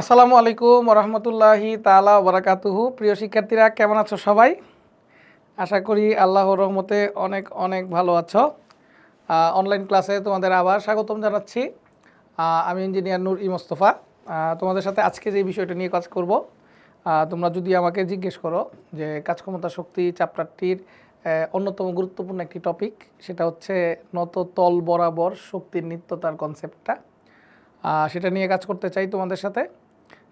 আসসালামু আলাইকুম রহমতুল্লাহি তালা বারাকাতুহু প্রিয় শিক্ষার্থীরা, কেমন আছো সবাই? আশা করি আল্লাহ রহমতে অনেক অনেক ভালো আছো। অনলাইন ক্লাসে তোমাদের আবার স্বাগতম জানাচ্ছি। আমি ইঞ্জিনিয়ার নূর ই মোস্তফা। তোমাদের সাথে আজকে যে বিষয়টা নিয়ে কাজ করব তোমরা যদি আমাকে জিজ্ঞেস করো যে কাজ ক্ষমতা শক্তি চ্যাপ্টারটির অন্যতম গুরুত্বপূর্ণ একটি টপিক সেটা হচ্ছে নত তল বরাবর শক্তির নিত্যতার কনসেপ্টটা সেটা নিয়ে কাজ করতে চাই তোমাদের সাথে।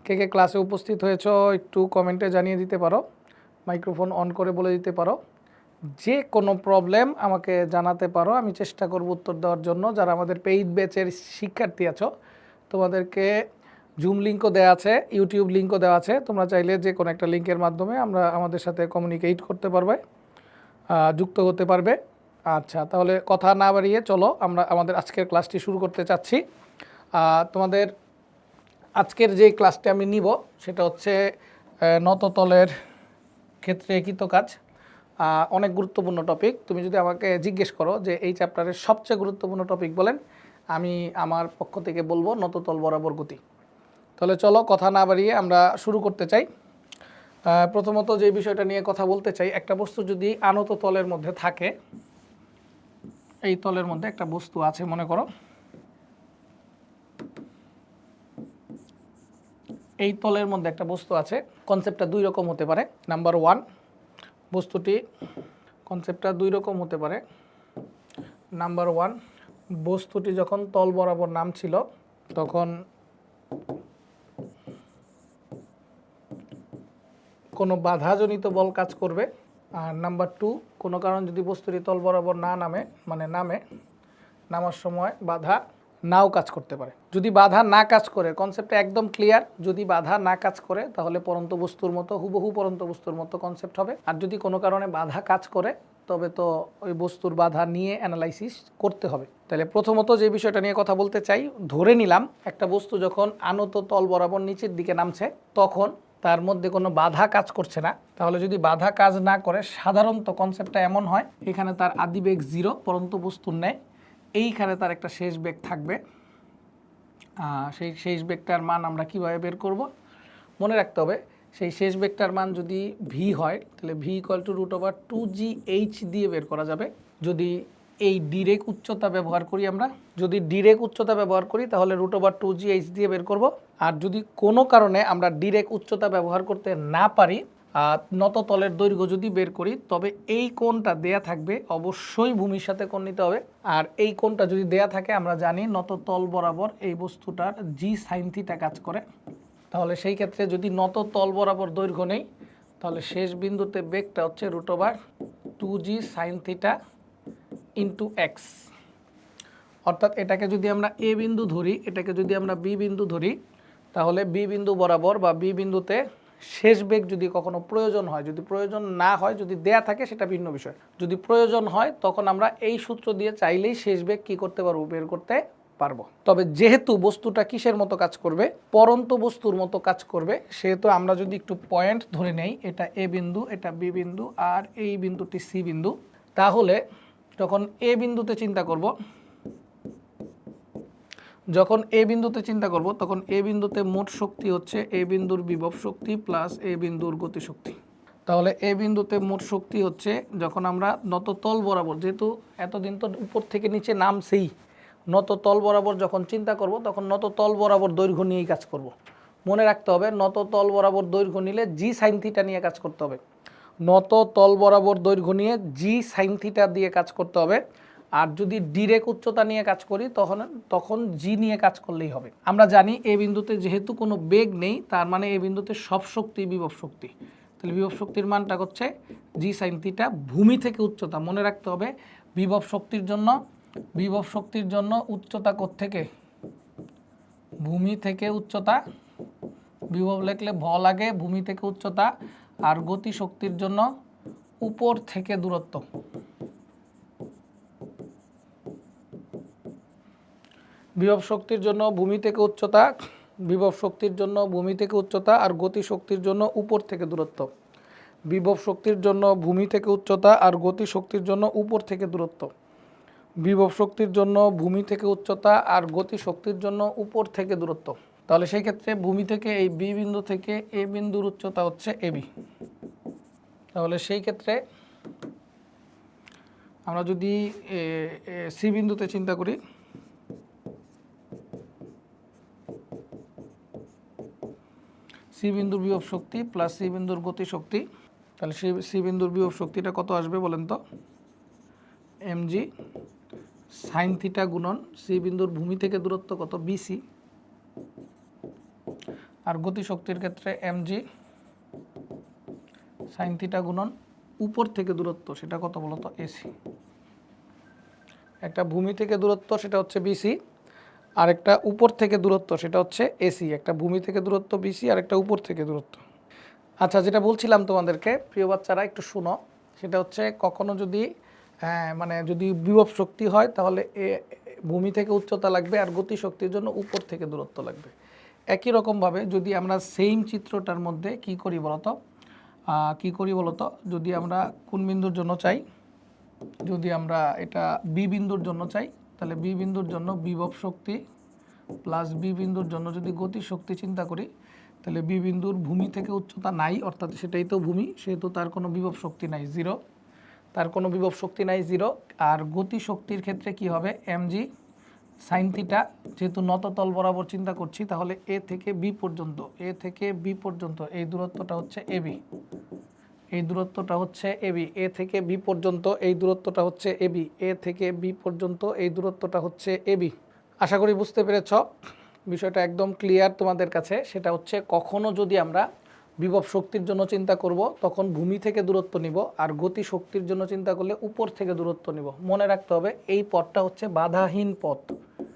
কে কে ক্লাসে উপস্থিত হয়েছো একটু কমেন্টে জানিয়ে দিতে পারো। মাইক্রোফোন অন করে বলে দিতে পারো। যে কোনো প্রবলেম আমাকে জানাতে পারো, আমি চেষ্টা করব উত্তর দেওয়ার জন্য। যারা আমাদের পেইড ব্যাচের শিক্ষার্থী আছো, তোমাদেরকে জুম লিঙ্কও দেওয়া আছে ইউটিউব লিঙ্কও দেওয়া আছে। তোমরা চাইলে যে কোনো একটা লিঙ্কের মাধ্যমে আমরা আমাদের সাথে কমিউনিকেট করতে পারবে যুক্ত হতে পারবে। আচ্ছা তাহলে কথা না বাড়িয়ে চলো, আমরা আমাদের আজকের ক্লাসটি শুরু করতে চাচ্ছি। তোমাদের আজকের যে ক্লাসটি আমি নিব, সেটা হচ্ছে নততলের ক্ষেত্রে কৃত কাজ? অনেক গুরুত্বপূর্ণ টপিক তুমি যদি আমাকে জিজ্ঞেস করো যে এই চ্যাপ্টারের সবচেয়ে গুরুত্বপূর্ণ টপিক বলেন, আমি আমার পক্ষ থেকে বলব নততল বরাবর গতি। তাহলে চলো কথা না বাড়িয়ে আমরা শুরু করতে চাই। প্রথমত যে বিষয়টা নিয়ে কথা বলতে চাই, একটা বস্তু যদি আনত তলের মধ্যে থাকে, এই তলের মধ্যে একটা বস্তু আছে, মনে করো। এই তলের মধ্যে একটা বস্তু আছে কনসেপ্টটা দুই রকম হতে পারে। নাম্বার ওয়ান বস্তুটি কনসেপ্টটা দুই রকম হতে পারে। নাম্বার ওয়ান বস্তুটি যখন তল বরাবর নাম ছিল তখন কোনো বাধাজনিত বল কাজ করবে। আর নাম্বার টু কোনো কারণ যদি বস্তুটি তল বরাবর না নামে মানে নামে, নামার সময় বাধা নাও কাজ করতে পারে। যদি বাধা না কাজ করে কনসেপ্টটা একদম ক্লিয়ার যদি বাধা না কাজ করে, তাহলে পরন্ত বস্তুর মতো, হুবহু পরন্ত বস্তুর মতো কনসেপ্ট হবে। আর যদি কোনো কারণে বাধা কাজ করে, তবে তো ওই বস্তুর বাধা নিয়ে অ্যানালাইসিস করতে হবে। তাহলে প্রথমত যে বিষয়টা নিয়ে কথা বলতে চাই, ধরে নিলাম একটা বস্তু যখন আনত তল বরাবর নিচের দিকে নামছে, তখন তার মধ্যে কোনো বাধা কাজ করছে না। তাহলে যদি বাধা কাজ না করে, সাধারণত কনসেপ্টটা এমন হয়, এখানে তার আদিবেগ জিরো পরন্ত বস্তুর নেয় এইখানে তার একটা শেষ বেগ থাকবে। সেই শেষ বেগটার মান আমরা কীভাবে বের করব? মনে রাখতে হবে, সেই শেষ বেগটার মান যদি ভি হয়, তাহলে v equal to root over two g h দিয়ে বের করা যাবে। যদি এই ডিরেক উচ্চতা ব্যবহার করি আমরা, যদি ডিরেক উচ্চতা ব্যবহার করি, তাহলে root over two g h দিয়ে বের করব। আর যদি কোনো কারণে আমরা ডিরেক উচ্চতা ব্যবহার করতে না পারি নত তলের দৈর্ঘ্য যদি বের করি, তবে এই কোণটা দেয়া থাকবে, অবশ্যই ভূমির সাথে কোণ নিতে হবে। আর এই কোণটা যদি দেয়া থাকে, আমরা জানি নত তল বরাবর এই বস্তুটার জি সাইন থিটা কাজ করে। তাহলে সেই ক্ষেত্রে যদি নত তল বরাবর দৈর্ঘ্য নেই, তাহলে শেষ বিন্দুতে বেগটা হচ্ছে root over two g sine theta into x অর্থাৎ এটাকে যদি আমরা এ বিন্দু ধরি, এটাকে যদি আমরা বি বিন্দু ধরি, তাহলে বি বিন্দু বরাবর বা বি বিন্দুতে শেষ বেগ যদি কখনো প্রয়োজন হয়, যদি প্রয়োজন না হয়, যদি দেয়া থাকে সেটা ভিন্ন বিষয়। যদি প্রয়োজন হয়, তখন আমরা এই সূত্র দিয়ে চাইলেই শেষ বেগ কী করতে পারব, বের করতে পারব। তবে যেহেতু বস্তুটা কিসের মতো কাজ করবে, পরন্ত বস্তুর মতো কাজ করবে, সেহেতু আমরা যদি একটু পয়েন্ট ধরে নেই, এটা এ বিন্দু, এটা বি বিন্দু, আর এই বিন্দুটি সি বিন্দু, তাহলে যখন এ বিন্দুতে চিন্তা করব যখন এ বিন্দুতে চিন্তা করব, তখন এ বিন্দুতে মোট শক্তি হচ্ছে এ বিন্দুর বিভব শক্তি প্লাস এ বিন্দুর গতি শক্তি। তাহলে এ বিন্দুতে মোট শক্তি হচ্ছে যখন আমরা নত তল বরাবর, যেহেতু এতদিন তো উপর থেকে নিচে নামছেই, নত তল বরাবর যখন চিন্তা করব, তখন নত তল বরাবর দৈর্ঘ্য নিয়েই কাজ করব। মনে রাখতে হবে, নত তল বরাবর দৈর্ঘ্য নিলে জি সাইন থিটা নিয়ে কাজ করতে হবে। নত তল বরাবর দৈর্ঘ্য নিয়ে জি সাইন থিটা দিয়ে কাজ করতে হবে। আর যদি ডিরেক উচ্চতা নিয়ে কাজ করি, তখন তখন জি নিয়ে কাজ করলেই হবে। আমরা জানি এই বিন্দুতে যেহেতু কোনো বেগ নেই, তার মানে এই বিন্দুতে সব শক্তি বিভব শক্তি। তাহলে বিভব শক্তির মানটা হচ্ছে জি সাইন ভূমি থেকে উচ্চতা। মনে রাখতে হবে, বিভব শক্তির জন্য, বিভব শক্তির জন্য উচ্চতা থেকে ভূমি থেকে উচ্চতা। বিভব লিখলে ভ লাগে, ভূমি থেকে উচ্চতা। আর গতি শক্তির জন্য উপর থেকে দূরত্ব। বিভব শক্তির জন্য ভূমি থেকে উচ্চতা, বিভব শক্তির জন্য ভূমি থেকে উচ্চতা আর গতি শক্তির জন্য উপর থেকে দূরত্ব। বিভব শক্তির জন্য ভূমি থেকে উচ্চতা আর গতি শক্তির জন্য উপর থেকে দূরত্ব। বিভব শক্তির জন্য ভূমি থেকে উচ্চতা আর গতি শক্তির জন্য উপর থেকে দূরত্ব। তাহলে সেই ক্ষেত্রে ভূমি থেকে এই বি বিন্দু থেকে এ বিন্দুর উচ্চতা হচ্ছে এবি তাহলে সেই ক্ষেত্রে আমরা যদি সি বিন্দুতে চিন্তা করি সি বিন্দুর বিভব শক্তি প্লাস সি বিন্দুর গতি শক্তি। তাহলে সি সি বিন্দুর বিভব শক্তিটা কত আসবে বলেন তো? এমজি সাইন থিটা গুণন সি বিন্দুর ভূমি থেকে দূরত্ব কত? বিসি আর গতি শক্তির ক্ষেত্রে এমজি সাইন থিটা গুণন উপর থেকে দূরত্ব, সেটা কত বলতো? এসি একটা ভূমি থেকে দূরত্ব, সেটা হচ্ছে বিসি আর একটা উপর থেকে দূরত্ব সেটা হচ্ছে এসি একটা ভূমি থেকে দূরত্ব বিসি আর একটা উপর থেকে দূরত্ব। আচ্ছা যেটা বলছিলাম তোমাদেরকে প্রিয় বাচ্চারা একটু শুনো। সেটা হচ্ছে কখনো যদি হ্যাঁ, মানে যদি বিভব শক্তি হয় তাহলে এ ভূমি থেকে উচ্চতা লাগবে আর গতি শক্তির জন্য উপর থেকে দূরত্ব লাগবে। একই রকমভাবে যদি আমরা সেম চিত্রটার মধ্যে কি করি বলতো? কি করি বলতো? যদি আমরা কোন বিন্দুর জন্য চাই? যদি আমরা এটা বি বিন্দুর জন্য চাই তাহলে বি বিন্দুর জন্য বিভব শক্তি প্লাস বি বিন্দুর জন্য যদি গতি শক্তি চিন্তা করি, তাহলে বি বিন্দুর ভূমি থেকে উচ্চতা নাই, অর্থাৎ সেটাই তো ভূমি, সেহেতু তার কোনো বিভব শক্তি নাই জিরো তার কোনো বিভব শক্তি নাই জিরো আর গতি শক্তির ক্ষেত্রে কি হবে? এমজি সাইন থিটা যেহেতু নততল বরাবর চিন্তা করছি, তাহলে এ থেকে বি পর্যন্ত এ থেকে বি পর্যন্ত, এই দূরত্বটা হচ্ছে এবি এই দূরত্বটা হচ্ছে এবি এ থেকে বি পর্যন্ত এই দূরত্বটা হচ্ছে এবি এ থেকে বি পর্যন্ত এই দূরত্বটা হচ্ছে এবি আশা করি বুঝতে পেরেছ। বিষয়টা একদম ক্লিয়ার তোমাদের কাছে। সেটা হচ্ছে কখনো যদি আমরা বিভব শক্তির জন্য চিন্তা করব, তখন ভূমি থেকে দূরত্ব নিব আর গতি শক্তির জন্য চিন্তা করলে উপর থেকে দূরত্ব নিব। মনে রাখতে হবে, এই পথটা হচ্ছে বাধাহীন পথ।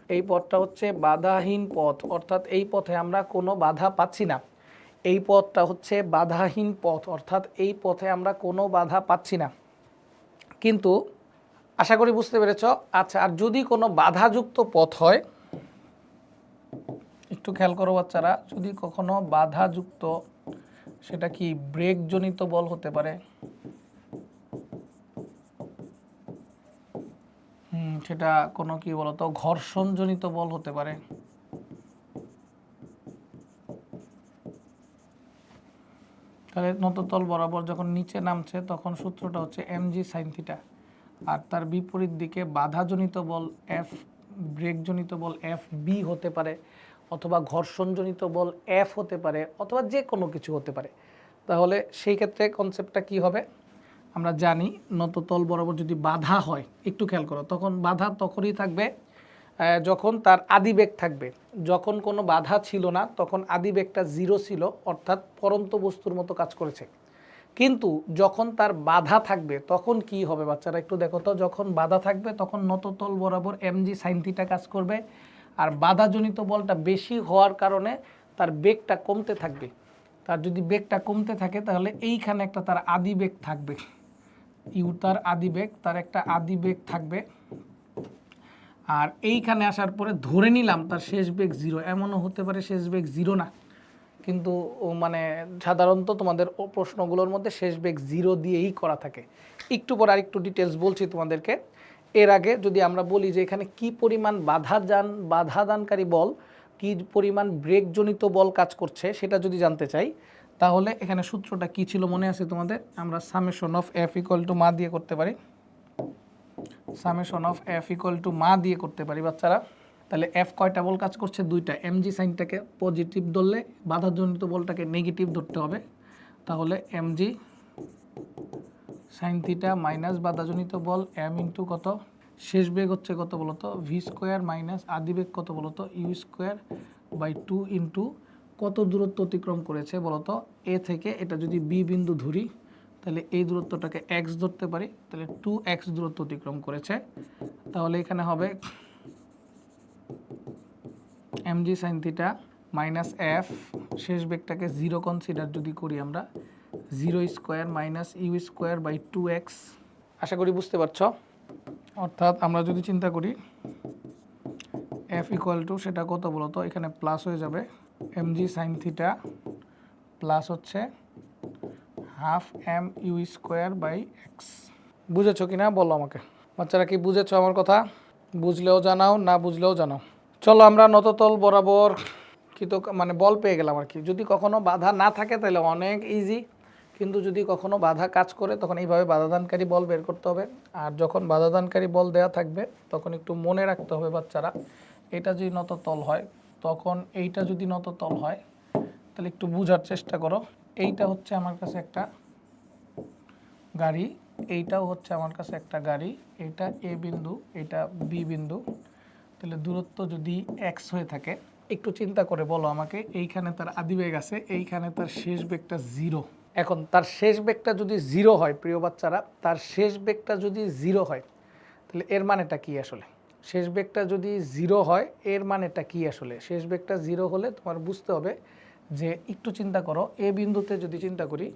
এই পথটা হচ্ছে বাধাহীন পথ। অর্থাৎ এই পথে আমরা কোনো বাধা পাচ্ছি না। এই পথটা হচ্ছে বাধাহীন পথ, অর্থাৎ এই পথে আমরা কোনো বাধা পাচ্ছি না। কিন্তু আশা করি বুঝতে পেরেছ আচ্ছা আর যদি কোনো বাধাযুক্ত পথ হয়, একটু খেয়াল করো বাচ্চারা, যদি কখনো বাধাযুক্ত, সেটা কি ব্রেকজনিত বল হতে পারে? সেটা কোনো কি বলতো, ঘর্ষণজনিত বল হতে পারে। নততল বরাবর যখন নিচে নামছে, তখন সূত্রটা হচ্ছে এমজি সাইন থিটা আর তার বিপরীত দিকে বাধাজনিত বল এফ ব্রেকজনিত বল এফ বি হতে পারে, অথবা ঘর্ষণজনিত বল এফ হতে পারে, অথবা যে কোনো কিছু হতে পারে। তাহলে সেই ক্ষেত্রে কনসেপ্টটা কি হবে? আমরা জানি নততল বরাবর যদি বাধা হয়, একটু খেয়াল করো, তখন বাধা তখনই থাকবে যখন তার আদিবেগ থাকবে। যখন কোনো বাধা ছিল না, তখন আদিবেগটা জিরো ছিল, অর্থাৎ পরন্ত বস্তুর মতো কাজ করেছে। কিন্তু যখন তার বাধা থাকবে, তখন কি হবে বাচ্চারা একটু দেখো তো, যখন বাধা থাকবে, তখন নততল বরাবর এমজি সাইন থিটা কাজ করবে। আর বাধাজনিত বলটা বেশি হওয়ার কারণে তার বেগটা কমতে থাকবে। তার যদি বেগটা কমতে থাকে, তাহলে এইখানে একটা তার আদি বেগ থাকবে। ইউ তার আদি বেগ তার একটা আদি বেগ থাকবে। আর এইখানে আসার পরে ধরে নিলাম তার শেষ বেগ জিরো এমনও হতে পারে শেষ বেগ জিরো না। কিন্তু মানে সাধারণত তোমাদের ও প্রশ্নগুলোর মধ্যে শেষ বেগ জিরো দিয়েই করা থাকে। একটু পর আরেকটু ডিটেলস বলছি তোমাদেরকে। এর আগে যদি আমরা বলি যে এখানে কি পরিমাণ বাধা যান, বাধা দানকারী বল, কি পরিমাণ ব্রেকজনিত বল কাজ করছে, সেটা যদি জানতে চাই, তাহলে এখানে সূত্রটা কি ছিল মনে আছে তোমাদের? আমরা summation of f equal to ma দিয়ে করতে পারি। Summation of f equal to ma দিয়ে করতে পারি বাচ্চারা। তাহলে এফ কয়টা বল কাজ করছে? দুইটা। এমজি সাইনটাকে পজিটিভ ধরলে বাধাজনিত বলটাকে নেগেটিভ ধরতে হবে। তাহলে এমজি সাইন থিটা মাইনাস বাধাজনিত বল এম ইন্টু কত? শেষ বেগ হচ্ছে কত বলতো? ভি স্কোয়ার মাইনাস আদি বেগ কত বলতো? U square by two into কত দূরত্ব অতিক্রম করেছে বলতো? এ থেকে এটা যদি বি বিন্দু ধরি তাহলে এই দূরত্বটাকে এক্স ধরতে পারি, তাহলে টু এক্স দূরত্ব অতিক্রম করেছে। তাহলে এখানে হবে mg sine theta minus f শেষ বেগটাকে জিরো কনসিডার যদি করি আমরা zero square minus u square by two x আশা করি বুঝতে পারছ? অর্থাৎ আমরা যদি চিন্তা করি এফ ইকুয়াল টু সেটা কত বলতো? এখানে প্লাস হয়ে যাবে এমজি সাইন থিটা প্লাস হচ্ছে half m u square by x. বুঝেছ কি না? বলো আমাকে। বাচ্চারা কি বুঝেছ আমার কথা? বুঝলেও জানাও, না বুঝলেও জানাও। চলো আমরা নততল বরাবর কিন্তু মানে বল পেয়ে গেলাম আর কি। যদি কখনো বাধা না থাকে তাহলে অনেক ইজি কিন্তু যদি কখনো বাধা কাজ করে, তখন এইভাবে বাধাদানকারী বল বের করতে হবে। আর যখন বাধাদানকারী বল দেওয়া থাকবে, তখন একটু মনে রাখতে হবে বাচ্চারা, এটা যদি নত তল হয়, তখন এইটা যদি নত তল হয়, তাহলে একটু বোঝার চেষ্টা করো। এইটা হচ্ছে আমার কাছে একটা গাড়ি, এইটাও হচ্ছে আমার কাছে একটা গাড়ি এইটা এ বিন্দু, এটা বি বিন্দু। তাহলে দূরত্ব যদি এক্স হয়ে থাকে, একটু চিন্তা করে বলো আমাকে, এইখানে তার আদি বেগ আছে, এইখানে তার শেষ বেগটা জিরো। এখন তার শেষ বেগটা যদি জিরো হয়, প্রিয় বাচ্চারা, তার শেষ বেগটা যদি জিরো হয়, তাহলে এর মানেটা কি আসলে? শেষ বেগটা যদি জিরো হয়, এর মানেটা কি আসলে? শেষ বেগটা জিরো হলে তোমার বুঝতে হবে যে একটু চিন্তা করো, এ বিন্দুতে যদি চিন্তা করি,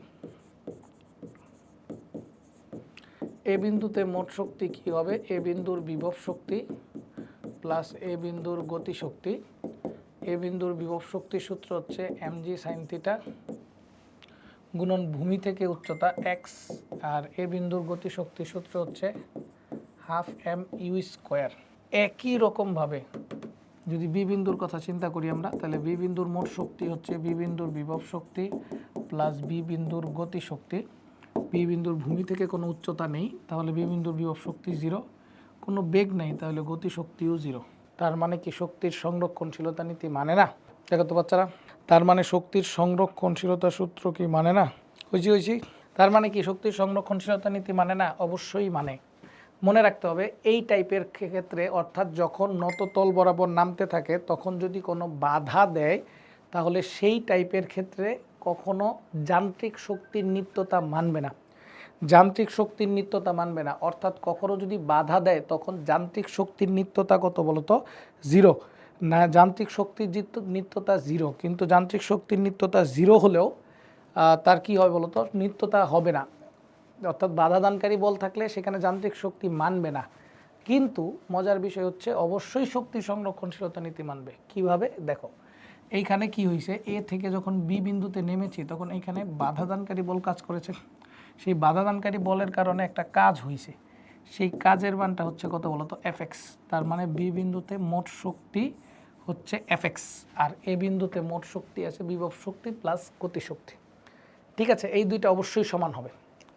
এ বিন্দুতে মোট শক্তি কি হবে? এ বিন্দুর বিভব শক্তি প্লাস এ বিন্দুর গতি শক্তি। এ বিন্দুর বিভব শক্তি সূত্র হচ্ছে এম জি সাইন থিটা গুণন ভূমি থেকে উচ্চতা এক্স আর এ বিন্দুর গতি শক্তির সূত্র হচ্ছে হাফ এম ইউ স্কোয়ার একই রকমভাবে যদি বি বিন্দুর কথা চিন্তা করি আমরা, তাহলে বি বিন্দুর মোট শক্তি হচ্ছে বি বিন্দুর বিভব শক্তি প্লাস বি বিন্দুর গতি শক্তি। বি বিন্দুর ভূমি থেকে কোনো উচ্চতা নেই, তাহলে বি বিন্দুর বিভব শক্তি জিরো কোনো বেগ নেই, তাহলে গতি শক্তিও জিরো তার মানে কি শক্তির সংরক্ষণশীলতা নীতি মানে না? দেখো তো বাচ্চারা, তার মানে শক্তির সংরক্ষণশীলতা সূত্র কি মানে না? হয়েছি হয়েছি তার মানে কি শক্তির সংরক্ষণশীলতা নীতি মানে না? অবশ্যই মানে। মনে রাখতে হবে, এই টাইপের ক্ষেত্রে অর্থাৎ যখন নততল বরাবর নামতে থাকে, তখন যদি কোনো বাধা দেয়, তাহলে সেই টাইপের ক্ষেত্রে কখনো যান্ত্রিক শক্তির নিত্যতা মানবে না। যান্ত্রিক শক্তির নিত্যতা মানবে না। অর্থাৎ কখনো যদি বাধা দেয়, তখন যান্ত্রিক শক্তির নিত্যতা কত বলতো? জিরো। না, যান্ত্রিক শক্তির নিত্যতা জিরো। কিন্তু যান্ত্রিক শক্তির নিত্যতা জিরো হলেও তার কি হয় বলতো? নিত্যতা হবে না। অর্থাৎ বাধাদানকারী বল থাকলে সেখানে যান্ত্রিক শক্তি মানবে না। কিন্তু মজার বিষয় হচ্ছে অবশ্যই শক্তি সংরক্ষণশীলতা নীতি মানবে। কীভাবে? দেখো, এইখানে কি হয়েছে এ থেকে যখন বি বিন্দুতে নেমেছি, তখন এইখানে বাধাদানকারী বল কাজ করেছে। সেই বাধাদানকারী বলের কারণে একটা কাজ হয়েছে সেই কাজের মানটা হচ্ছে কত বলতো এফএক্স তার মানে বি বিন্দুতে মোট শক্তি হচ্ছে এফএক্স আর এ বিন্দুতে মোট শক্তি আছে বিভব শক্তি প্লাস গতিশক্তি। ঠিক আছে? এই দুইটা অবশ্যই সমান হবে।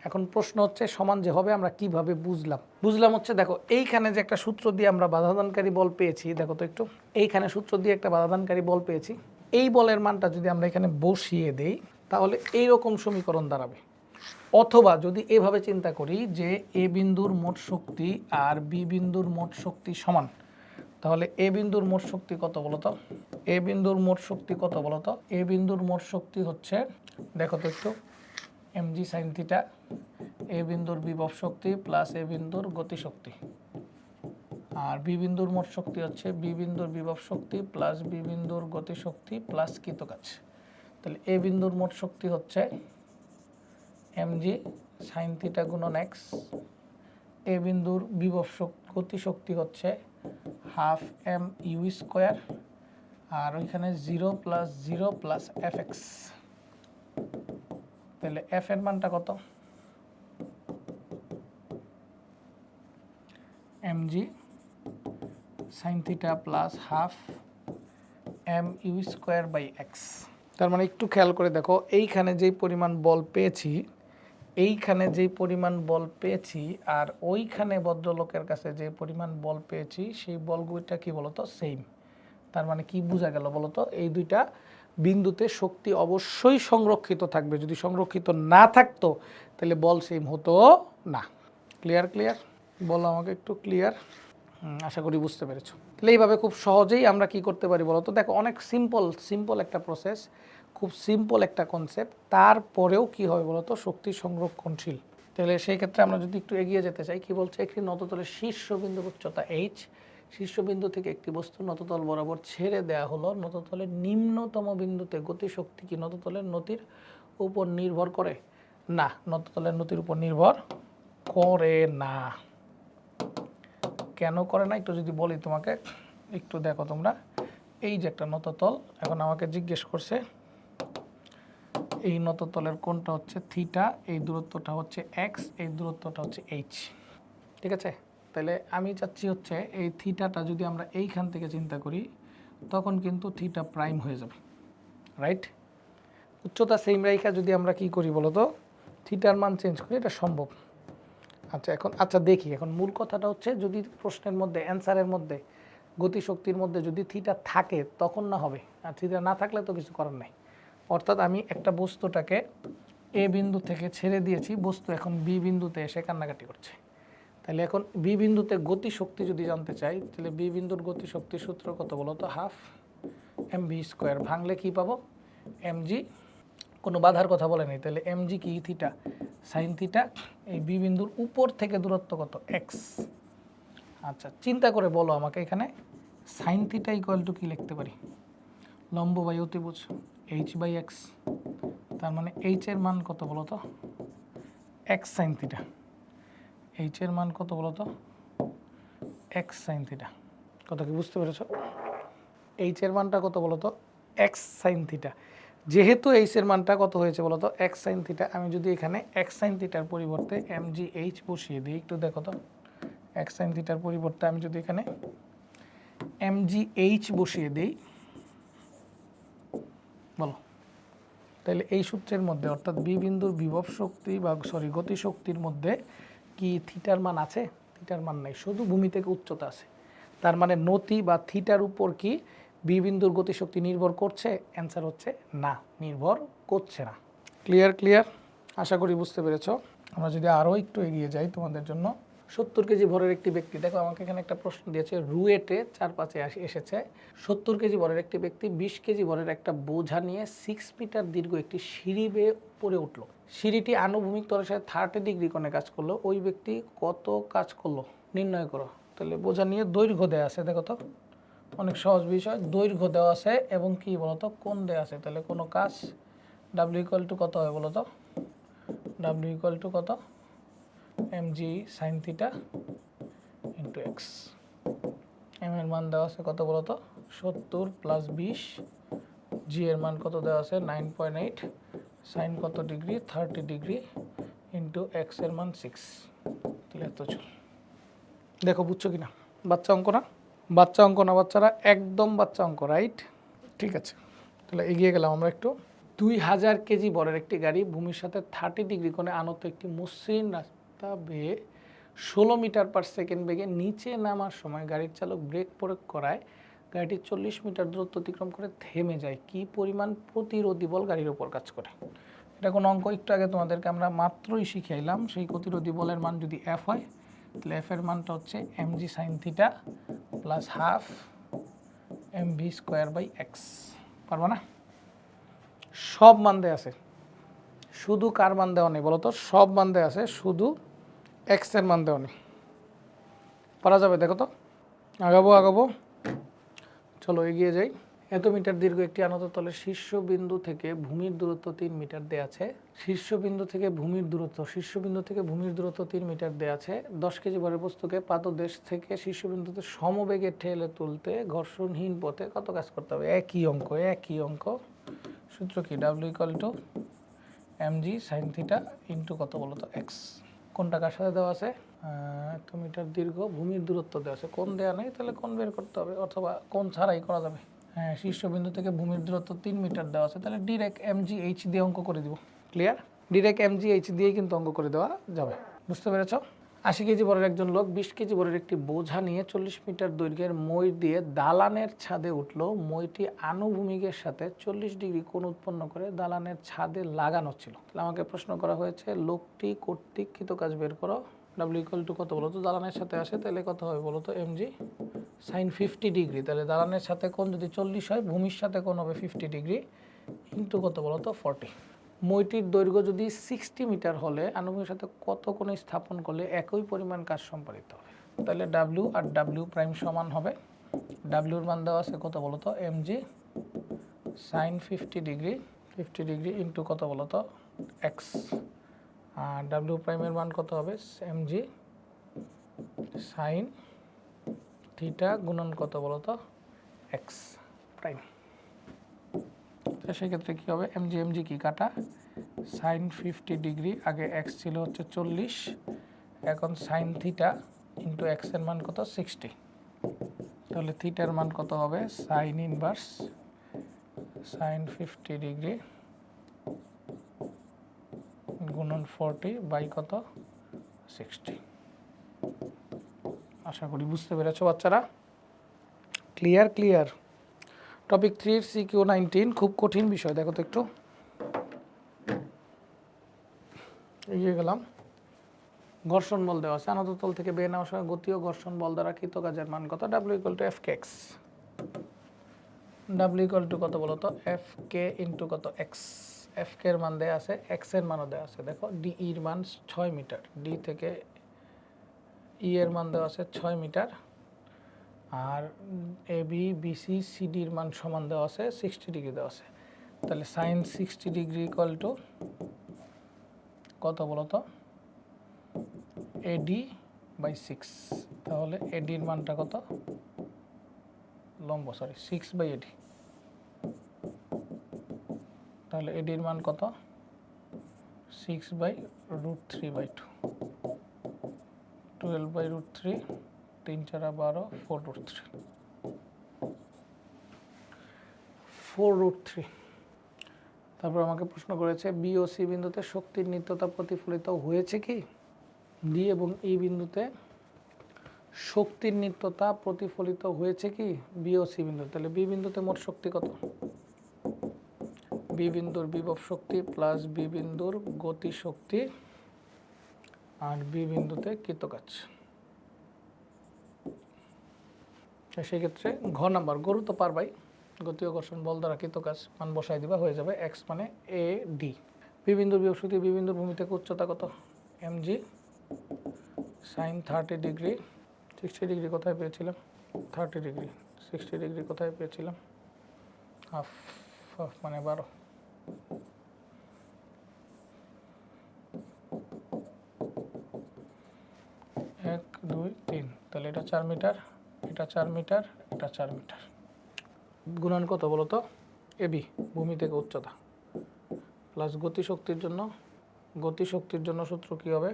এখন প্রশ্ন হচ্ছে, সমান যে হবে আমরা কীভাবে বুঝলাম? বুঝলাম হচ্ছে, দেখো, এইখানে যে একটা সূত্র দিয়ে আমরা বাধাদানকারী বল পেয়েছি, দেখো তো একটু, এইখানে সূত্র দিয়ে একটা বাধাদানকারী বল পেয়েছি, এই বলের মানটা যদি আমরা এখানে বসিয়ে দেই, তাহলে এই রকম সমীকরণ দাঁড়াবে। অথবা যদি এভাবে চিন্তা করি যে এ বিন্দুর মোট শক্তি আর বি বিন্দুর মোট শক্তি সমান, তাহলে এ বিন্দুর মোট শক্তি কত বলতো এ বিন্দুর মোট শক্তি কত বলতো এ বিন্দুর মোট শক্তি হচ্ছে, দেখো তো একটু m g sine theta, A বিন্দুর বিভব শক্তি প্লাস এ বিন্দুর গতি শক্তি। আর বি বিন্দুর মোট শক্তি হচ্ছে বি বিন্দুর বিভব শক্তি প্লাস বি বিন্দুর গতি শক্তি প্লাস কৃতকাজ। তাহলে এ বিন্দুর মোট শক্তি হচ্ছে এম জি সাইন থিটা গুণন এক্স। এ বিন্দুর বিভব শক- গতি শক্তি হচ্ছে হাফ এম ইউ স্কোয়ার। আর ওইখানে zero plus zero plus f x. তাহলে এফ এর মানটা কত? M g sine theta plus half m u square by x তার মানে একটু খেয়াল করে দেখো, এইখানে যেই পরিমাণ বল পেয়েছি, এইখানে যেই পরিমাণ বল পেয়েছি আর ওইখানে ভদ্রলোকের কাছে যে পরিমাণ বল পেয়েছি, সেই বলগুলিটা কি বলতো? সেম তার মানে কি বোঝা গেল বলতো? এই দুইটা বিন্দুতে শক্তি অবশ্যই সংরক্ষিত থাকবে। যদি সংরক্ষিত না থাকতো, তাহলে বল সেম হতো না। ক্লিয়ার ক্লিয়ার বলো আমাকে একটু ক্লিয়ার আশা করি বুঝতে পেরেছ। তাহলে এইভাবে খুব সহজেই আমরা কি করতে পারি বলো তো? দেখো, অনেক সিম্পল সিম্পল একটা প্রসেস খুব সিম্পল একটা কনসেপ্ট তারপরেও কি হবে বলো তো? শক্তি সংরক্ষণশীল। তাহলে সেই ক্ষেত্রে আমরা যদি একটু এগিয়ে যেতে চাই, কি বলছে? একটি নততলের শীর্ষবিন্দু উচ্চতা এইচ শীর্ষবিন্দু থেকে একটি বস্তু নততল বরাবর ছেড়ে দেওয়া হলো। নততলের নিম্নতম বিন্দুতে গতিশক্তি কি নততলের নতির উপর নির্ভর করে? না, নততলের নতির উপর নির্ভর করে না। কেন করে না? একটু যদি বলি তোমাকে, একটু দেখো তোমরা। এই যে একটা নততল, এখন আমাকে জিজ্ঞেস করছে, এই নততলের কোনটা হচ্ছে থিটা, এই দূরত্বটা হচ্ছে এক্স, এই দূরত্বটা হচ্ছে এইচ। ঠিক আছে? তাহলে আমি চাচ্ছি হচ্ছে এই থিটাটা যদি আমরা এইখান থেকে চিন্তা করি, তখন কিন্তু থিটা প্রাইম হয়ে যাবে, রাইট? উচ্চতা সেম রাইখা যদি আমরা কি করি বলো তো থিটার মান চেঞ্জ করি, এটা সম্ভব আচ্ছা এখন আচ্ছা দেখি, এখন মূল কথাটা হচ্ছে যদি প্রশ্নের মধ্যে অ্যান্সারের মধ্যে, গতিশক্তির মধ্যে যদি থিটা থাকে, তখন না হবে। আর থিটা না থাকলে তো কিছু করার নাই। অর্থাৎ আমি একটা বস্তুটাকে এ বিন্দু থেকে ছেড়ে দিয়েছি, বস্তু এখন বি বিন্দুতে এসে কান্নাকাটি করছে। তাহলে এখন বি বিন্দুতে গতিশক্তি যদি জানতে চাই, তাহলে বি বিন্দুর গতিশক্তির সূত্র কত বলো তো? Half m v square. ভাঙলে কী পাবো? এম জি কোনো বাধার কথা বলে নেই তাহলে এম জি কি? থিটা সাইন থিটা এই বি বিন্দুর উপর থেকে দূরত্ব কত? এক্স আচ্ছা চিন্তা করে বলো আমাকে এখানে। সাইন থিটা ইকুয়াল টু কী লিখতে পারি? লম্ব বাই অতিভুজ এইচ বাই এক্স তার মানে এইচ এর মান কত বলো তো? এক্স সাইন থিটা এইচ এর মান কত বলো তো এক্স সাইন থিটা কথা কি বুঝতে পেরেছ? এইচ এর মানটা কত বলো তো এক্স সাইন থিটা যেহেতু এইচ এর মানটা কত হয়েছে বলো তো এক্স সাইন থিটা আমি যদি এখানে এক্স সাইন থিটার পরিবর্তে এম জি এইচ বসিয়ে দিই, একটু দেখো তো। এক্স সাইন থিটার পরিবর্তে আমি যদি এখানে এম জি এইচ বসিয়ে দিই, বলো। তাহলে এই সূত্রের মধ্যে, অর্থাৎ বি বিন্দুর বিভব শক্তি বা সরি গতিশক্তির মধ্যে কি থিটার মান আছে? থিটার মান নাই, শুধু ভূমি থেকে উচ্চতা আছে। তার মানে নতি বা থিটার উপর কি বিবিন্দুর গতিশক্তি নির্ভর করছে? অ্যান্সার হচ্ছে না, নির্ভর করছে না। ক্লিয়ার ক্লিয়ার আশা করি বুঝতে পেরেছ। আমরা যদি আরও একটু এগিয়ে যাই তোমাদের জন্য। সত্তর কেজি ভরের একটি ব্যক্তি, দেখো আমাকে এখানে একটা প্রশ্ন দিয়েছে, রুয়েটে চার পাঁচে এসেছে, সত্তর কেজি ভরের একটি ব্যক্তি, বিশ কেজি ভরের একটা বোঝা নিয়ে সিক্স মিটার দীর্ঘ একটি সিঁড়ি বেয়ে উপরে উঠল। সিঁড়িটি আনুভূমিক তলের সাথে থার্টি ডিগ্রি কোণে কাজ করল, ওই ব্যক্তি কত কাজ করল নির্ণয় করো। তাহলে বোঝা নিয়ে দৈর্ঘ্য দেওয়া আছে, দেখো তো, অনেক সহজ বিষয়, দৈর্ঘ্য দেওয়া আছে এবং কি বলতো কোন দেওয়া আছে, তাহলে কোনো কাজ ডাব্লিউ ইকুয়াল টু কত হয় বলো তো ডাব্লিউ ইকুয়াল টু কত? M g sine theta into x m এর মান দেওয়া আছে কত বলো তো সত্তর প্লাস বিশ। জি এর মান কত দেওয়া আছে? নাইন পয়েন্ট এইট সাইন কত ডিগ্রি থার্টি ডিগ্রি ইন্টু এক্সের মান সিক্স তাহলে এত চল। দেখো, বুঝছ কি না বাচ্চা অঙ্ক না? বাচ্চা অঙ্ক না বাচ্চারা? একদম বাচ্চা অঙ্ক রাইট ঠিক আছে। তাহলে এগিয়ে গেলাম আমরা একটু। দুই হাজার কেজি বরের একটি গাড়ি, ভূমির সাথে থার্টি ডিগ্রি কোণে আনত একটি মসৃণ বেয়ে ষোলো মিটার পার সেকেন্ড বেগে নিচে নামার সময় গাড়ির চালক ব্রেক প্রয়োগ করায়। গাড়িটি চল্লিশ মিটার দূরত্ব অতিক্রম করে থেমে যায়। কি পরিমাণ প্রতিরোধী বল গাড়ির ওপর কাজ করে? এটা কোনো অঙ্ক? একটু আগে তোমাদেরকে আমরা মাত্রই শিখাইলাম সেই প্রতিরোধী বলের মান যদি এফ হয়, তাহলে এফ এর মানটা হচ্ছে m g sine theta plus half m v square by x পারব না? সব মান দেয়া আছে। শুধু কার মান দেওয়া নেই বলো তো? সব মান দেয়া আছে, শুধু এক্সের মান দেওয়া পারা যাবে, দেখো তো। আগাবো আগাবো। চলো, এগিয়ে যাই। এত মিটার দীর্ঘ একটি আনত তলের শীর্ষবিন্দু থেকে ভূমির দূরত্ব তিন মিটার দেয়া আছে। শীর্ষবিন্দু থেকে ভূমির দূরত্ব, শীর্ষবিন্দু থেকে ভূমির দূরত্ব তিন মিটার দেয়া আছে। দশ কেজি ভরের বস্তুকে পাদদেশ থেকে শীর্ষবিন্দুতে সমবেগে ঠেলে তুলতে ঘর্ষণহীন পথে কত কাজ করতে হবে? একই অঙ্ক একই অঙ্ক। সূত্র কি? W equal to m g sine theta into কত বলো তো এক্স কোনটা টাকার সাথে দেওয়া আছে? এত মিটার দীর্ঘ ভূমির দূরত্ব দেওয়া আছে। কোন দেওয়া নেই, তাহলে কোন বের করতে হবে? অথবা কোন ছাড়াই করা যাবে? হ্যাঁ শীর্ষবিন্দু থেকে ভূমির দূরত্ব তিন মিটার দেওয়া আছে। তাহলে ডিরেক্ট এম জি এইচ দিয়ে অঙ্ক করে দিব। Clear direct m g h দিয়েই কিন্তু অঙ্ক করে দেওয়া যাবে। বুঝতে পেরেছ? আশি কেজি বরের একজন লোক বিশ কেজি বরের একটি বোঝা নিয়ে চল্লিশ মিটার দৈর্ঘ্যের মই দিয়ে দালানের ছাদে উঠল। মইটি আনুভূমিকের সাথে চল্লিশ ডিগ্রি কোণ উৎপন্ন করে দালানের ছাদে লাগানো ছিল। তাহলে আমাকে প্রশ্ন করা হয়েছে, লোকটি কর্তৃক কৃত কাজ বের করো? ডাব্লিউ ইকুয়াল টু কত বলো তো? দালানের সাথে আসে, তাহলে কত হবে বলো তো? M g sine fifty degree তাহলে দালানের সাথে কোণ যদি চল্লিশ হয়, ভূমির সাথে কোণ হবে ফিফটি ডিগ্রি ইন্টু কত বলো তো? ফর্টি মইটির দৈর্ঘ্য যদি সিক্সটি মিটার হলে আনুভূমিকের সাথে কত কোণে স্থাপন করলে একই পরিমাণ কাজ সম্পাদিত হবে? তাহলে ডাব্লিউ আর ডাব্লিউ প্রাইম সমান হবে। ডাব্লিউর মান দেওয়া আছে কত বলো তো m g sine fifty degree fifty degree into কত বলো তো এক্স আর ডাব্লিউ প্রাইমের মান কত হবে? এম জি সাইন থিটা গুণন কত বলতো? এক্স প্রাইম তো সেক্ষেত্রে কী হবে? এম জি এম জি কি কাটা? সাইন ফিফটি ডিগ্রি আগে এক্স ছিল হচ্ছে চল্লিশ, এখন সাইন থিটা ইন্টু এক্সের মান কত? সিক্সটি তাহলে থিটার মান কত হবে? Sine inverse sine fifty degree গুণন ফোরটি বাই কত? সিক্সটি আশা করি বুঝতে পেরেছ বাচ্চারা? ক্লিয়ার ক্লিয়ার টপিক থ্রির সি কিউ নাইনটিন খুব কঠিন বিষয়, দেখো তো একটু। এগিয়ে গেলাম। ঘর্ষণ বল দেওয়া আছে আনত তল থেকে বেয়ে নেওয়ার সময় গতি ও ঘর্ষণ বল দ্বারা কৃত কাজের মান কত? W equal to F K X W equal to কত বলো তো? এফ কে ইন্টু কত? এক্স এফ কে এর মান দেওয়া আছে এক্সের মানও দেওয়া আছে, দেখো। ডি ইর মান ছয় মিটার ডি থেকে ই এর মান দেওয়া আছে ছয় মিটার। আর এ বি বিসি সিডির মান সমান দেওয়া আছে সিক্সটি ডিগ্রি দেওয়া আছে। তাহলে sine sixty degree equal to কত বলতো এডি বাই সিক্স তাহলে এডির মানটা কত? লম্ব সরি সিক্স বাই এডি তাহলে এডির মান কত? Six by root three by two twelve by root three তিন চারা বারো four root three four root three তারপর আমাকে প্রশ্ন করেছে বি ও সি বিন্দুতে শক্তির নিত্যতা প্রতিফলিত হয়েছে কি? ডি এবং ই বিন্দুতে শক্তির নিত্যতা প্রতিফলিত হয়েছে কি? বি ও সি বিন্দু তাহলে বি বিন্দুতে মোট শক্তি কত? বি বিন্দুর বিভব শক্তি প্লাস বি বিন্দুর গতি শক্তি আর বি বিন্দুতে কৃতকাজ। তো সেক্ষেত্রে ঘ নাম্বার, গরু তো পারবাই। গতি ও ঘর্ষণ বল দ্বারা কৃতকাজ মান বসাই দিবা, হয়ে যাবে এক্স মানে এ ডি বি বিন্দুর বিভব শক্তি বি ভূমি থেকে উচ্চতা কত? M g sine thirty degree sixty degree কোথায় পেয়েছিলাম? থার্টি ডিগ্রি সিক্সটি ডিগ্রি কোথায় পেয়েছিলাম? হাফ হাফ মানে বারো। এক, দুই, তিন। তাহলে এটা চার মিটার। এটা চার মিটার, এটা চার মিটার। গুণান কত বলো তো? এবি ভূমি থেকে উচ্চতা। প্লাস গতিশক্তির জন্য গতিশক্তির জন্য সূত্র কী হবে?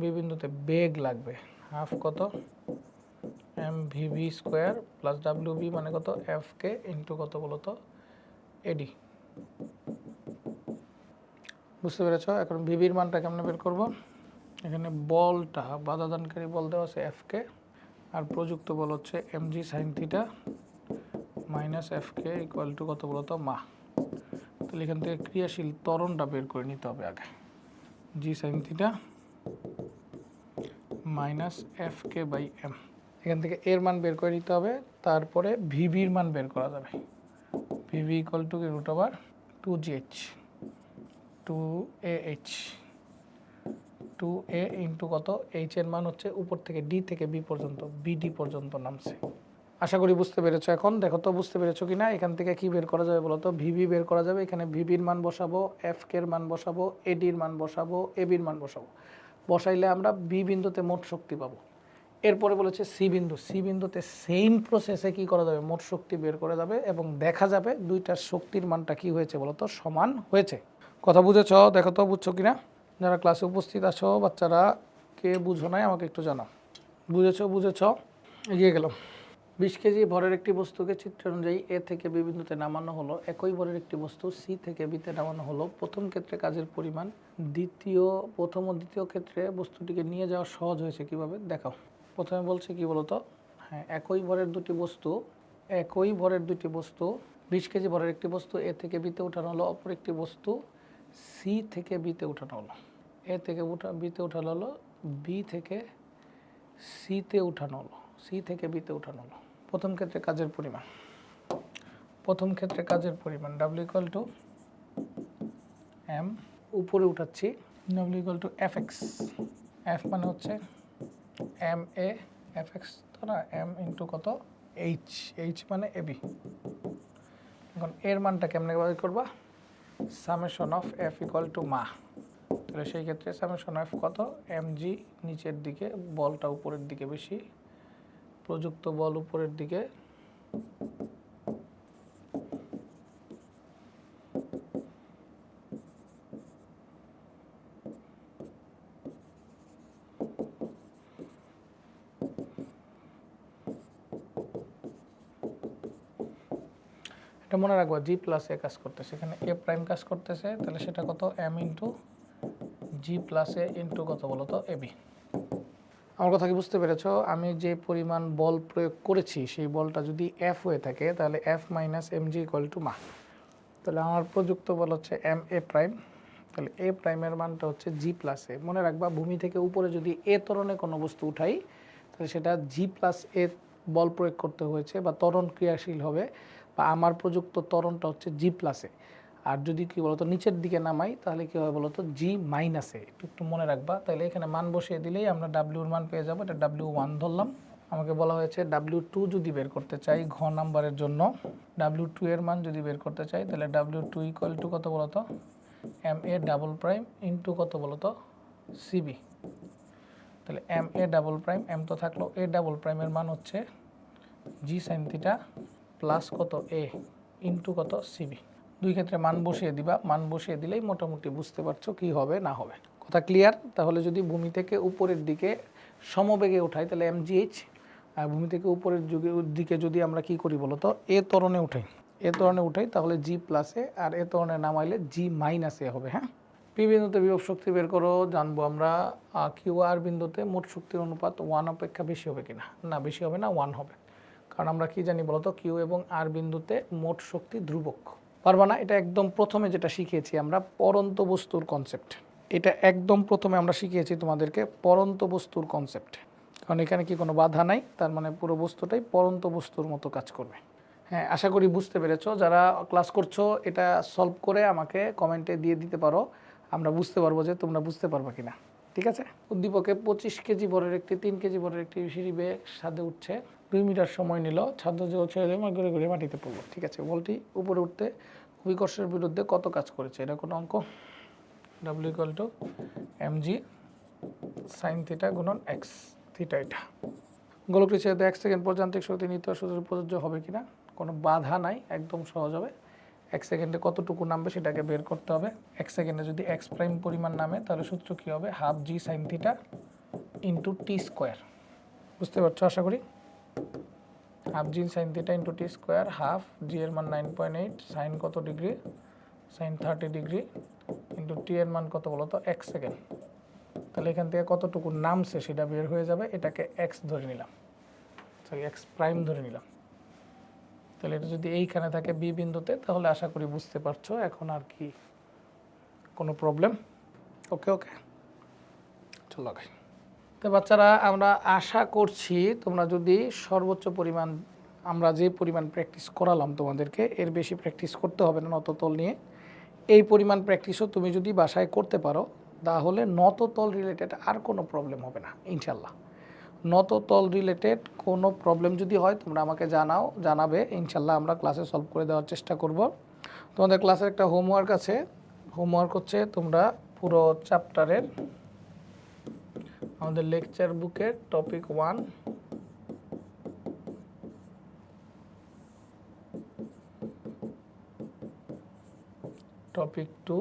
বি বিন্দুতে বেগ লাগবে। হাফ কত? M v v square plus W B মানে কত? এফ কে ইন্টু কত বলো তো? এডি বুঝতে পেরেছ? এখন ভিভির মানটা কেমন বের করব? এখানে বলটা, বাধাদানকারী বল দেওয়া আছে এফ কে আর প্রযুক্ত বল হচ্ছে m g sine theta minus f k equal to কত বলতো? মা। তাহলে এখান থেকে ক্রিয়াশীল ত্বরণটা বের করে নিতে হবে আগে। G sine theta minus f k by m এখান থেকে এর মান বের করে নিতে হবে, তারপরে ভিভির মান বের করা যাবে। V v equal to root over two g h two a h two a into কত? এইচ এর মান হচ্ছে উপর থেকে ডি থেকে বি পর্যন্ত বিডি পর্যন্ত নামছে। আশা করি বুঝতে পেরেছ এখন। দেখো তো, বুঝতে পেরেছ কি না এখান থেকে কি বের করা যাবে বলো তো? ভিভি বের করা যাবে। এখানে ভিভির মান বসাবো এফ কের মান বসাবো এডির মান বসাবো এবির মান বসাবো। বসাইলে আমরা বি বিন্দুতে মোট শক্তি পাবো। এরপরে বলেছে সি বিন্দু। সি বিন্দুতে সেম প্রসেসে কি করা যাবে? মোট শক্তি বের করা যাবে এবং দেখা যাবে দুইটার শক্তির মানটা কি হয়েছে বলো তো? সমান হয়েছে। কথা বুঝেছ? দেখো তো, বুঝছ কিনা? যারা ক্লাসে উপস্থিত আছো, বাচ্চারা, কে বুঝো নাই আমাকে একটু জানাও। বুঝেছ, বুঝেছ? এগিয়ে গেলাম। বিশ কেজি ভরের একটি বস্তুকে চিত্র অনুযায়ী এ থেকে বি বিন্দুতে নামানো হলো। একই ভরের একটি বস্তু সি থেকে বিতে নামানো হলো। প্রথম ক্ষেত্রে কাজের পরিমাণ, দ্বিতীয়, প্রথম ও দ্বিতীয় ক্ষেত্রে বস্তুটিকে নিয়ে যাওয়া সহজ হয়েছে কীভাবে? দেখাও। প্রথমে বলছে কি বলতো? হ্যাঁ একই ভরের দুটি বস্তু, একই ভরের দুটি বস্তু, বিশ কেজি ভরের একটি বস্তু এ থেকে বিতে উঠানো হলো। অপর একটি বস্তু সি থেকে বিতে উঠানো হলো। এ থেকে উঠা বিতে উঠানো হলো, বি থেকে সিতে উঠানো হলো, সি থেকে বিতে উঠানো হলো। প্রথম ক্ষেত্রে কাজের পরিমাণ। প্রথম ক্ষেত্রে কাজের পরিমাণ ডাব্লিউ ইকুয়াল টু এম উপরে উঠাচ্ছি W equal to f x f মানে হচ্ছে এম এ এফ এক্স তো না এম ইন্টু কত? এইচ এইচ মানে এবি এখন এর মানটা কেমনে করবা? Summation of f equal to ma. তাহলে সেই ক্ষেত্রে সামেশন অফ কত? এম জি নিচের দিকে, বলটা উপরের দিকে বেশি। প্রযুক্ত বল উপরের দিকে। এটা মনে রাখব জি প্লাস এ কাজ করতেছে। এখানে এ প্রাইম কাজ করতেছে, তাহলে সেটা কত? M into g plus a into কত বলো তো এ বি আমার কথা কি বুঝতে পেরেছ? আমি যে পরিমাণ বল প্রয়োগ করেছি, সেই বলটা যদি এফ হয়ে থাকে, তাহলে f minus m g equal to ma. তাহলে আমার প্রযুক্ত বল হচ্ছে এম এ প্রাইম তাহলে এ প্রাইমের মানটা হচ্ছে জি প্লাস এ মনে রাখবা, ভূমি থেকে উপরে যদি এ তরণে কোনো বস্তু উঠাই, তাহলে সেটা জি প্লাস এ বল প্রয়োগ করতে হয়েছে বা ত্বরণ ক্রিয়াশীল হবে, বা আমার প্রযুক্ত ত্বরণটা হচ্ছে জি প্লাসে আর যদি কি বলতো নিচের দিকে নামাই, তাহলে কি হবে বলতো জি মাইনাসে একটু একটু মনে রাখবা। তাহলে এখানে মান বসিয়ে দিলেই আমরা ডাব্লিউর মান পেয়ে যাব। এটা ডাব্লিউ ওয়ান ধরলাম। আমাকে বলা হয়েছে ডাব্লিউ টু যদি বের করতে চাই ঘ নাম্বারের জন্য ডাব্লিউ টু এর মান যদি বের করতে চাই, তাহলে ডাব্লিউ টু ইকুয়াল টু কত বলতো? M a double prime into কত বলতো? সিবি তাহলে m a double prime m তো থাকল এ ডাবল প্রাইমের মান হচ্ছে জি সাইন থিটা প্লাস কত এ ইন্টু কত সিবি দুই ক্ষেত্রে মান বসিয়ে দিবা মান বসিয়ে দিলেই মোটামুটি বুঝতে পারছ কি হবে না হবে। কথা ক্লিয়ার তাহলে যদি ভূমি থেকে উপরের দিকে সমবেগে উঠাই তাহলে এম জিএইচ আর ভূমি থেকে উপরের যুগে দিকে যদি আমরা কি করি বলো তো এ তরণে উঠাই। এ তরণে উঠাই তাহলে জি প্লাসে আর এ ত্বরণে নামাইলে জি মাইনাসে হবে হ্যাঁ? পি বিন্দুতে বিভব শক্তি বের করো জানব আমরা কিউ আর বিন্দুতে মোট শক্তির অনুপাত ওয়ান অপেক্ষা বেশি হবে কিনা? না বেশি হবে না ওয়ান হবে। কারণ আমরা কি জানি বলতো? কিউ এবং আর বিন্দুতে মোট শক্তি ধ্রুবক। পারবা না? এটা একদম প্রথমে যেটা শিখিয়েছি আমরা, পরন্ত বস্তুর কনসেপ্ট এটা একদম প্রথমে আমরা শিখিয়েছি তোমাদেরকে পরন্ত বস্তুর কনসেপ্ট কারণ এখানে কি কোনো বাধা নাই? তার মানে পুরো বস্তুটাই পরন্ত বস্তুর মতো কাজ করবে। হ্যাঁ আশা করি বুঝতে পেরেছ। যারা ক্লাস করছ, এটা সলভ করে আমাকে কমেন্টে দিয়ে দিতে পারো। আমরা বুঝতে পারব যে তোমরা বুঝতে পারবা কিনা। ঠিক আছে? উদ্দীপকে পঁচিশ কেজি ভরের একটি, তিন কেজি ভরের একটি সিঁড়ি বেয়ে ছাদে উঠছে। দুই মিটার সময় নিল ছাত্র যে ছেড়ে দিয়ে ঘুরে ঘুরে মাটিতে পড়ল। ঠিক আছে, বলটি উপরে উঠতে অভিকর্ষের বিরুদ্ধে কত কাজ করেছে? এটা কোনো অঙ্ক? W equal to m g sine theta গুণন এক্স থিটা এটা। গোলকটি ছেড়ে এক সেকেন্ড পর্যান্তিক শক্তি নিতে সুযোগ প্রযোজ্য হবে কি না? কোনো বাধা নাই, একদম সহজ হবে। এক সেকেন্ডে কতটুকু নামবে সেটাকে বের করতে হবে। এক সেকেন্ডে যদি এক্স প্রাইম পরিমাণ নামে, তাহলে সূত্র কী হবে? Half g sine theta into t square বুঝতে পারছ আশা করি? Half g sine theta into t square, half g এর মান নাইন পয়েন্ট এইট, সাইন কত degree? Sine thirty degree into t এর মান কত বলো তো এক সেকেন্ড। তাহলে এখান থেকে কতটুকু নামছে সেটা বের হয়ে যাবে, এটাকে এক্স ধরে নিলাম। সরি, এক্স প্রাইম ধরে নিলাম। তাহলে এটা যদি এইখানে থাকে বি বিন্দুতে, তাহলে আশা করি বুঝতে পারছ, এখন আর কি কোনো প্রবলেম ওকে ওকে চলো গাই তো বাচ্চারা, আমরা আশা করছি তোমরা যদি সর্বোচ্চ পরিমাণ, আমরা যে পরিমাণ প্র্যাকটিস করালাম তোমাদেরকে, এর বেশি প্র্যাকটিস করতে হবে না নততল নিয়ে। এই পরিমাণ প্র্যাকটিসও তুমি যদি বাসায় করতে পারো, তাহলে নততল রিলেটেড আর কোনো প্রবলেম হবে না ইনশাল্লাহ নততল রিলেটেড কোনো প্রবলেম যদি হয়, তোমরা আমাকে জানাও, জানাবে ইনশাল্লাহ আমরা ক্লাসে সলভ করে দেওয়ার চেষ্টা করব। তোমাদের ক্লাসের একটা হোমওয়ার্ক আছে। হোমওয়ার্ক হচ্ছে তোমরা পুরো চ্যাপ্টারের আমাদের লেকচার বুকের topic one topic two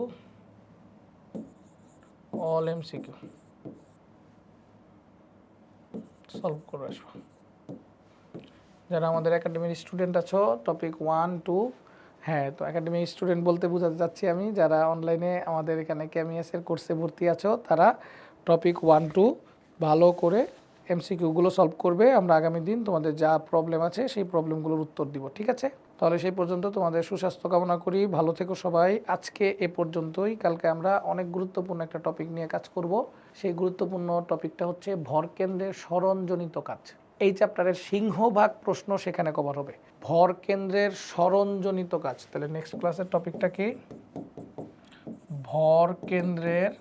all M CQ solve করে আসব। যারা আমাদের একাডেমির স্টুডেন্ট আছো টপিক ওয়ান টু হ্যাঁ তো একাডেমির স্টুডেন্ট বলতে বোঝাতে চাচ্ছি আমি, যারা অনলাইনে আমাদের এখানে ক্যামিএসের কোর্সে ভর্তি আছো, তারা টপিক ওয়ান টু ভালো করে এমসিকিউগুলো সলভ করবে। আমরা আগামী দিন তোমাদের যা প্রবলেম আছে সেই প্রবলেমগুলোর উত্তর দিব, ঠিক আছে? তাহলে সেই পর্যন্ত তোমাদের সুস্বাস্থ্য কামনা করি। ভালো থেকো সবাই। আজকে এ পর্যন্তই। কালকে আমরা অনেক গুরুত্বপূর্ণ একটা টপিক নিয়ে কাজ করব। সেই গুরুত্বপূর্ণ টপিকটা হচ্ছে ভরকেন্দ্রের স্মরণজনিত কাজ। এই চ্যাপ্টারের সিংহভাগ প্রশ্ন সেখানে কভার হবে। ভর কেন্দ্রের স্মরণজনিত কাজ। তাহলে নেক্সট ক্লাসের টপিকটা কি? ভর কেন্দ্রের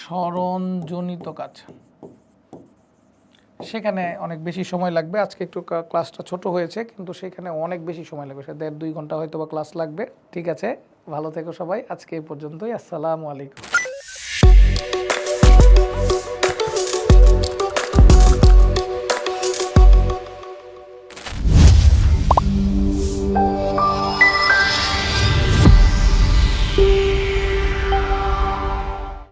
স্মরণজনিত কাজ। সেখানে অনেক বেশি সময় লাগবে। আজকে একটু ক্লাসটা ছোট হয়েছে, কিন্তু সেখানে অনেক বেশি সময় লাগবে। সে দেড় দুই ঘণ্টা হয়তো বা ক্লাস লাগবে। ঠিক আছে, ভালো থেকো সবাই। আজকে এই পর্যন্তই। আসসালামু আলাইকুম।